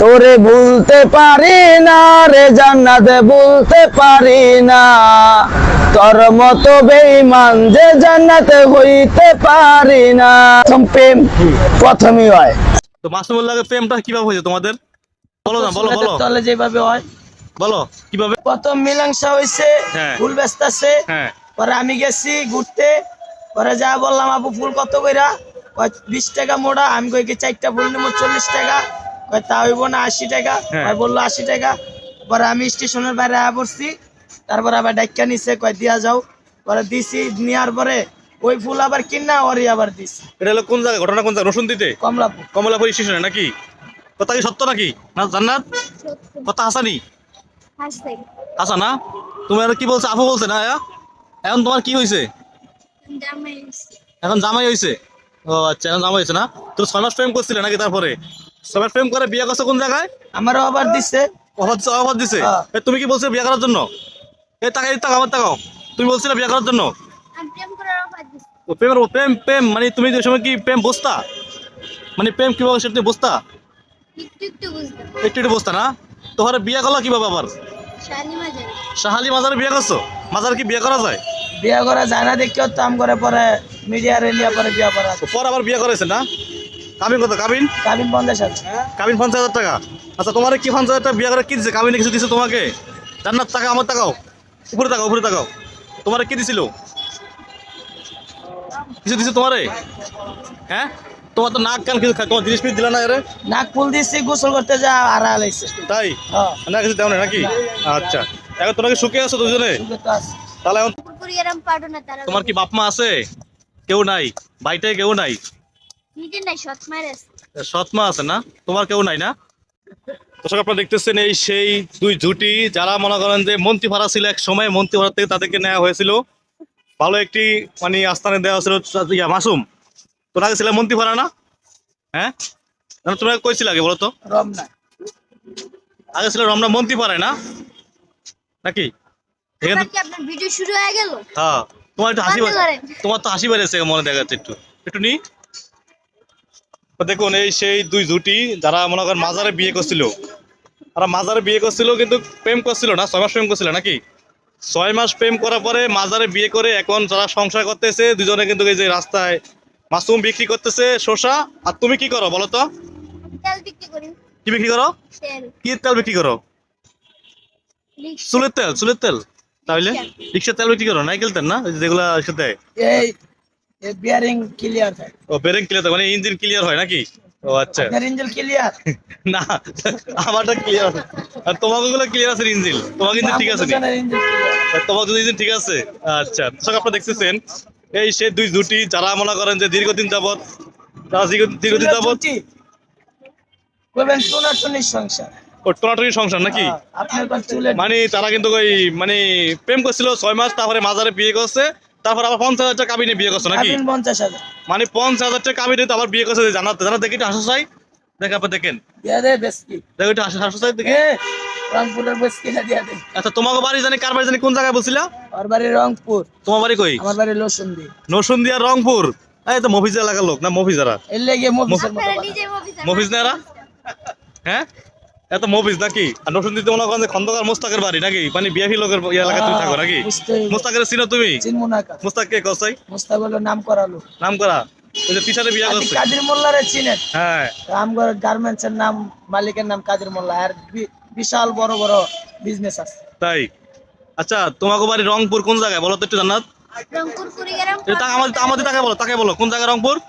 তোরে ভুলতে পারি না রে জান্নাতে বলতে পারি না। তোর মতো বেঈমান যে জান্নাতে হইতে পারি না। প্রথম প্রেম প্রথমই হয়। তো মাসুমুল্লাহকে প্রেমটা কীভাবে হয়েছে তোমাদের? বলো না বলো বলো। তলে যেভাবে হয়। বলো কীভাবে? প্রথম মিলাংসা হইছে হ্যাঁ। ফুল বেচতেছে। হ্যাঁ। পরে আমি গেছি ঘুরতে। পরে যা বললাম আপু ফুল কত কইরা? বিশ টাকা মোড়া। আমি কই কি চারটা ফুল নেব চল্লিশ টাকা। তা হইব না আশি টাকা। হ্যাঁ। কয় বলল আশি টাকা। পরে আমি স্টেশনের বাইরে আয়া পড়ছি। তারপর আবার ডাক্কা নিছে কয় দিয়া যাও। পরে দিছি নেওয়ার পরে ওই ফুল আবার কিনা ওরই আবার দিছি। এটা হলো কোন জায়গায় ঘটনা কোন জায়গায় রসুন দিতে কমলাপুর। কমলাপুর স্টেশনে নাকি? কথা কি সত্য নাকি? না জান্নাত? কথা হাসানি? হাসতে হাসা না? তুমি আর কি বলছো? আপু বলছে না এখন তোমার কি হয়েছে এখন জামাই হয়েছে ও আচ্ছা এখন জামাই হয়েছে না? তো ছয় মাস প্রেম করছিলে নাকি তারপরে? মাস প্রেম করে বিয়ে করছ কোন জায়গায়? আমারও আবার দিছে। অফার অফার দিছে? হ্যাঁ। এ, তুমি কি বলছো বিয়ে করার জন্য? এই টাকা এই টাকা আমার টাকাও তুমি বলছিলে বিয়ে করার জন্য? আমি প্রেম করার অফার দিচ্ছি ও প্রেমের ও প্রেম প্রেম মানে তুমি যে সময় কি প্রেম বসতা? মানে প্রেম কীভাবে সেটা তুমি বসতা? একটু একটু বুঝতাম একটু একটু বসতা না? তোমার বিয়ে করল কীভাবে আবার? শাহালি মাজারে। বিয়ে করছ? মাজারে কি বিয়ে করা যায়? বিয়া করা যায় না দেখিও তাম করে পরে মিডিয়া রেলিয়া পরে বিয়া করা তো পর আবার বিয়ে করেছে না? কাবিন কত? কাবিন? কাবিন বন্ধের সাথে কাবিন পঞ্চাশ হাজার টাকা। আচ্ছা তোমার কি পঞ্চাশ হাজার টাকা বিয়ে করে কি দিছে? কাবিনে কিছু দিছে তোমাকে? জান্নাত টাকা আমার টাকাও। উপরে টাকাও উপরে টাকাও তোমার কি দিছিল? কিছু দিছে তোমারে? হ্যাঁ? তোমার তো নাক কান কিছু খায় তোমার জিনিস পিস দিলা না আরে নাক ফুল দিছি গোসল করতে যা আর আলাইছে তাই? হ্যাঁ। না কিছু দেও না নাকি? আচ্ছা। এখন তোমরা কি সুখে আছো দুজনে? সুখে তো আছে। তাহলে এখন তোমার কি বাপ মা আছে? কেউ নাই। ভাইটাই কেউ নাই। নাই সৎ আছে। না? তোমার কেউ নাই না? দর্শক আপনারা দেখতেছেন এই সেই দুই জুটি যারা মনে করেন যে মন্ত্রী ভাড়া ছিল এক সময় মন্ত্রী ভাড়া থেকে তাদেরকে নেওয়া হয়েছিল। ভালো একটি মানে আস্থানে দেওয়া হয়েছিল ইয়া মাসুম। তোরা আগে ছিল মন্ত্রী ভাড়া না হ্যাঁ তোমরা কইছিল আগে বলো তো রম আগে ছিল রমনা মন্ত্রী পাড়ায় না? নাকি? ভিডিও শুরু হয়ে গেল? হ্যাঁ। তোমার একটু হাসি। তোমার তো হাসি বেড়েছে মনে দেখা যাচ্ছে একটু। একটু নি? তো দেখুন এই সেই দুই জুটি যারা মনে করেন মাজারে বিয়ে করছিল তারা মাজারে বিয়ে করছিল কিন্তু প্রেম করছিল না ছয় মাস প্রেম করছিল নাকি? ছয় মাস প্রেম করার পরে মাজারে বিয়ে করে এখন যারা সংসার করতেছে দুজনে কিন্তু এই যে রাস্তায় মাশরুম বিক্রি করতেছে শসা। আর তুমি কি করো বলো তো? তেল বিক্রি করি। কি বিক্রি করো? কি তেল বিক্রি করো। চুলের তেল চুলের তেল। তাহলে রিক্সা। রিক্সার তেল বিক্রি করো নাইকেল তেল না? ওই যে যেগুলা সাথে বিয়ারিং ক্লিয়ার থাকে ও বেরিং ক্লিয়ার মানে ইঞ্জিন ক্লিয়ার হয় নাকি? ও আচ্ছা। আপনার ইঞ্জিন ক্লিয়ার না আমারটা ক্লিয়ার আর তোমাকে গুলো ক্লিয়ার আছে ইঞ্জিন তোমার ইঞ্জিন ঠিক আছে? ইঞ্জিন তোমার যদি ইঞ্জিন ঠিক আছে আচ্ছা। দর্শক আপনারা দেখতেছেন এই সে দুই জুটি যারা মনে করেন যে দীর্ঘদিন যাবত তারা দীর্ঘদিন যাবত সংসার। ও টোনাটুনি সংসার নাকি? মানে তারা কিন্তু ওই মানে প্রেম করছিল ছয় মাস তারপরে মাজারে বিয়ে করছে। তারপর আবার পঞ্চাশ হাজার টাকা কাবিনে বিয়ে করছে নাকি? পঞ্চাশ হাজার। মানে পঞ্চাশ হাজার টাকা কাবিনে তো আবার বিয়ে করছে জানাতে জানা দেখি একটু হাসো চাই দেখে আপনি দেখেন। দেখো একটু হাসো চাই দেখে। রংপুরের বেসকি দিয়া দে। আচ্ছা বাড়ি জানি কার বাড়ি জানি কোন জায়গায় বলছিলা? আমার বাড়ি রংপুর। তোমার বাড়ি কই? আমার বাড়ি লসুন্দি নরসুন্দিয়া রংপুর? এই তো মফিজ এলাকার লোক না মফিজারা এর? লেগে মতো মফিজ না হ্যাঁ? এত মফিজ নাকি? আর নরসুন্দিতে মনে করেন খন্দকার মোস্তাকের বাড়ি নাকি? মানে বিয়াফি লোকের এলাকায় তুমি থাকো নাকি? মোস্তাকের চিনো তুমি? চিনবো না কা মোস্তাক কে কসাই? মুস্তাক হলো নাম করালো নাম করা ওই যে বিয়া করছে। কাদির মোল্লারে চিনেন? হ্যাঁ। গার্মেন্টস এর নাম মালিকের নাম কাদির মোল্লা। আর বি- বিশাল বড় বড় বিজনেস আছে। তাই? আচ্ছা তোমাকে বাড়ি রংপুর কোন জায়গায়? বলো তো একটু জান্নাত। রংপুর কুড়িগ্রাম আমাদের আমাদের তাকে বলো তাকে বলো। কোন জায়গায় রংপুর?